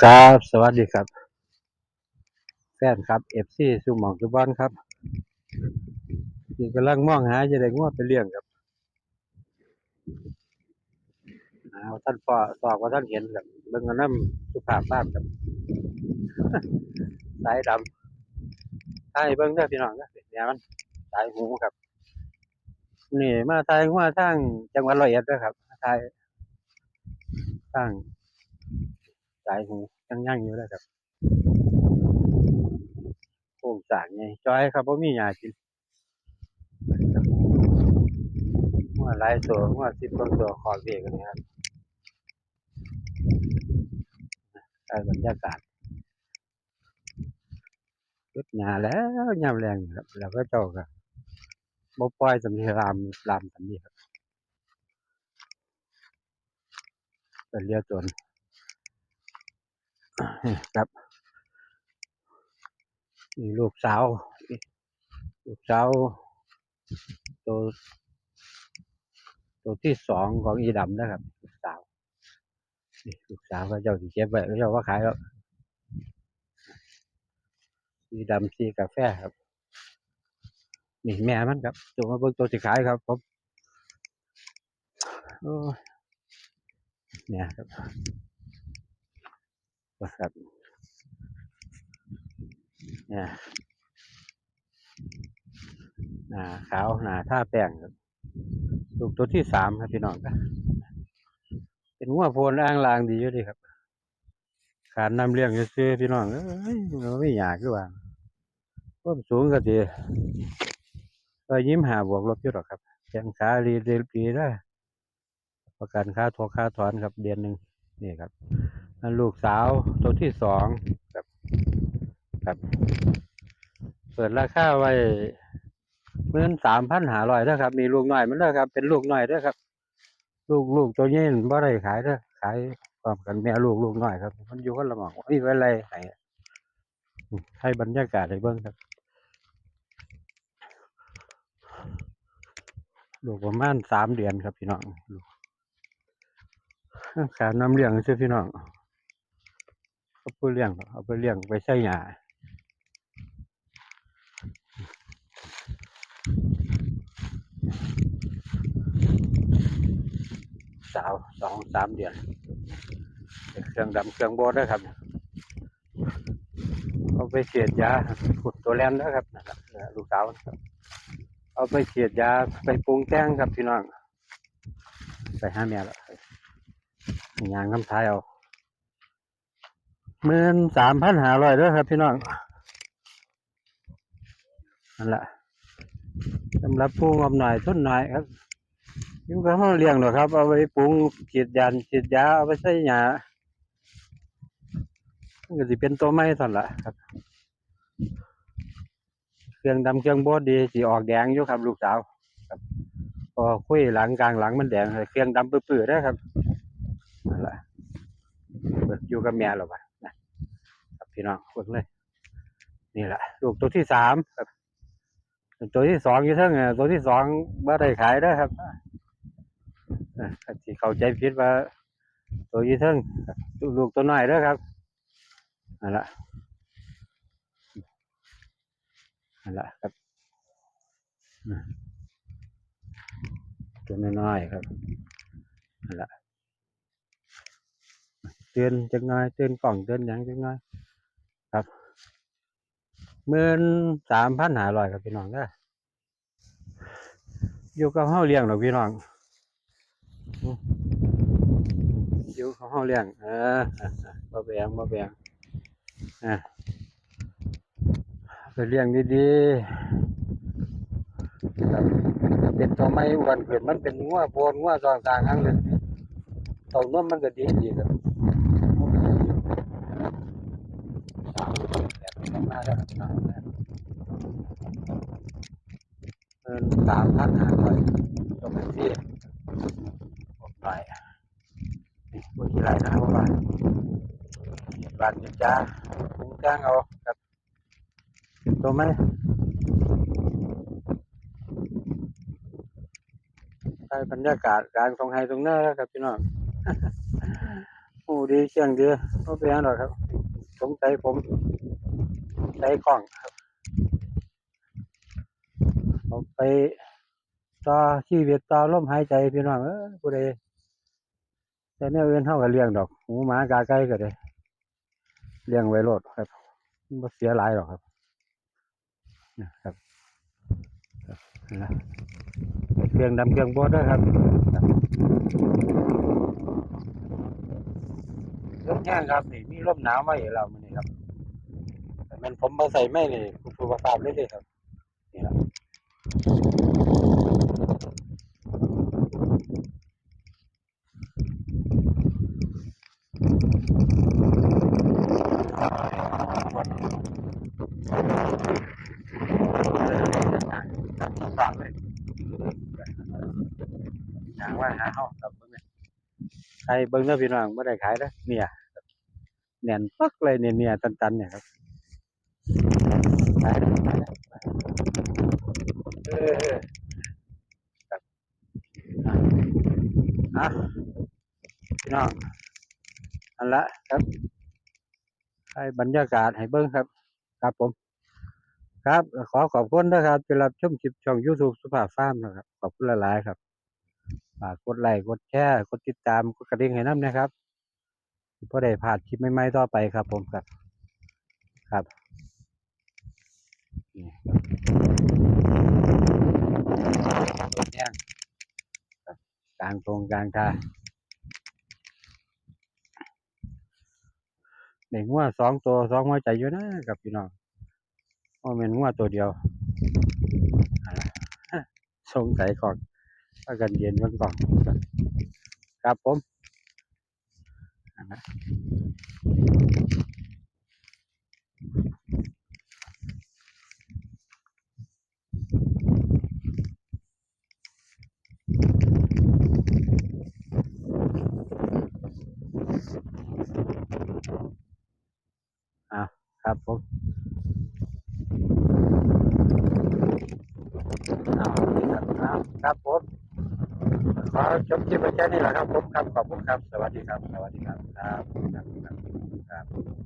ครับ สวัสดีครับ แฟนครับเอฟซีสุหมองสุบอนครับที่กำลังมองหาจะได้งวดไปเลี้ยงครับเอาท่านพ่อสอบว่าท่านเห็นครับเบิ่งกันน้ำสุภาพบ้านครับสายดำสายเบิ่งเด้พี่น้องนะเนี่ยมันสายหูครับ นี่มาทายว่าทางจังหวัดร้อยเอ็ดด้วยครับมาทายทาง สายหูยังยังอยู่เลยครับโป่งสางไงจอยครับว่ามีหยากินหัว่าหลายตัวหัว่าสิบกว่าตัวขอเบียกันนะครับได้บรรยากาศยุดหนาแล้วยามแรงครับ แล้วก็เจ้าครับบ่ปล่อยสำนีรามรามสำนีครับเป็นเรียกจน ครับนี่ลูกสาว ลูกสาวตัวตัวที่สองของอีดำนะครับ ลูกสาวนี่ลูกสาวก็เจ้าสีเก็บไว้เจ้าว่าขายแล้วสีดำสีกาแฟครับ นี่แม่มันครับตัวมาเบิ่งตัวสิขายครับผมเนี่ยครับ ว่าครับเนี่ยหนาขาวหนาท่าแป้งครับลูกตัวที่สามครับพี่น้องครับเป็นงัวโพนอ้างลางดีอยู่ดีครับขาดน้ำเลี้ยงซื้อๆพี่น้องเอ้ยมันไม่อยากคือว่าเพิ่มสูงก็ดีก็ยิ้มหาบวกลบอยู่หรอกครับแข้งขาดีดีดีได้ประกันค่าทอค่าถอนครับเดือนหนึ่งนี่ครับ ลูกสาวตัวที่สองครับครับ เปิดราคาไว้เมื่อสามพันหาร้อยนะครับ มีลูกหน้อยมันเด้อครับ เป็นลูกหน้อยเด้อครับ ลูกลูกตัวนี้บ่ได้ขายเด้อขายพร้อมกันแม่ลูกลูกหน้อยครับ มันอยู่คนละหม่องนี่ไว้ไรให้ให้บรรยากาศให้เบิ่งครับลูกประมาณสามเดือนครับพี่น้องลูกขาน้ำเลี้ยงชื่อพี่น้อง ไปเลี้ยงเอาไปเลี้ยงไปใช้หญ้าสาวสองสามเดือนเครื่องดำเครื่องโบดด้วครับเอาไปเสียดยาขุดตัวแลนแล้วครับลูกสาวครับ เอาไปเสียดยาไปปรุงแต่งครับพี่น้องไปหาแม่และยางน้ำท้ายเอา หมื่นสามพันหาร้อยด้วยครับ พี่น้องนั่นแหละสำหรับผู้งบหน่อยทุนหน่อยครับยุ่งกับห้องเลี้ยงหรอครับ เอาไปปรุงฉีดยาฉีดยาเอาไปใส่หยาก็สิเป็นตัวไม้ท่านละครับ เครื่องดำเครื่องบดดีสีออกแดงอยู่ครับ ลูกสาวครับพอคุยหลังกลางหลังมันแดงเครื่องดำปื้อๆได้ครับนั่นแหละอยู่กับแม่หรอวะ พี่น้องเบิ่งเลย นี่แหละลูกตัวที่สามครับ ตัวที่สองอยู่เทั้งตัวที่สองบ่ได้ขายได้ครับอ่เข้าใจผิดว่า ตัวยี่เทิงครับลูกตัวน้อยเด้อครับนั่นละนั่นละครับตัวน้อยๆครับนั่นละเตือนจักหน่อยเตือนกล่องเตือนยังจักหน่อย ครับหมื่นสามพันหาร้อยครับพี่น้องเด้อยู่กับเฮาเลี้ยงหรอกพี่น้องอยู่กับเฮาเลี้ยงเอออะอะบ่แบงบ่แบงอะไปเลี้ยงดีๆครับเป็นตัวไม้วนเกิดมันเป็นงัวโพนงัวซองกลางครั้งหนึ่งเต่านมมันก็ดีดีครับแบบนี้ มาแล้วครับเงินสามพันห้าร้อยตรงที่ผมไปนี่บนที่ไรนะครับว่าบ้านจิจ้าปรุงจ้างเอาครับตัวไหมใช้บรรยากาศกางตรงไฮตรงหน้าแล้วครับพี่น้องหูดีเชียงเดีก็เป็นหรอกครับสงสัยผม ใช้กล้องครับผมไปต่อชีวิตต่อลมหายใจพี่น้องเออผู้ใดแต่เนี่ยเอื้นเท่ากับเลี้ยงดอกหมูหมากาไก่ก็ได้เลี้ยงไว้โลดครับไม่เสียหลายหรอกครับนะครับนะเครื่องดำเครื่องบดด้ครับลมแห้งครับนี่มีลมหนาวมาอีกแล้วมันนี่ครับแต่แมันผมมาใส่ไม่นี่คุณครูประสาทเลยเลยครับนี่ครับฝากเลยอย่างว่าหาห้องกับเบิ่งเนี่ยใครเบิ่งเด้อพี่น้องไม่ได้ขายเด้อเนี่ยครับแน่นปักเลยเนี่ยเนี่ยตันๆเนี่ยครับ ขายได้ขายได้เออครับอะพี่น้องอันละครับให้บรรยากาศให้เบิ่งครับ ครับผม ครับ ขอขอบคุณนะครับที่รับชมคลิปช่อง YouTube สุภาพฟาร์มนะครับ ขอบคุณหลายๆครับฝากกดไลค์กดแชร์กดติดตามกดกระดิ่งให้น้ำนะครับเพื่อได้พลาดคลิปใหม่ๆต่อไปครับผมครับ ครับนี่ครับรถแย่งครับกลางตรงกลางทางในงัวสองตัวสองหัวใจอยู่นะครับพี่น้องโอ้เป็นงัวตัวเดียวสงสัยก่อนว่ากันเย็นมันก่อนครับผมอ่านะอ่า ครับผมเอาครับครับครับผมขอจบที่ประเทศนี้แหละครับผมครับขอบคุณครับ สวัสดีครับ สวัสดีครับ ครับ ครับ ครับ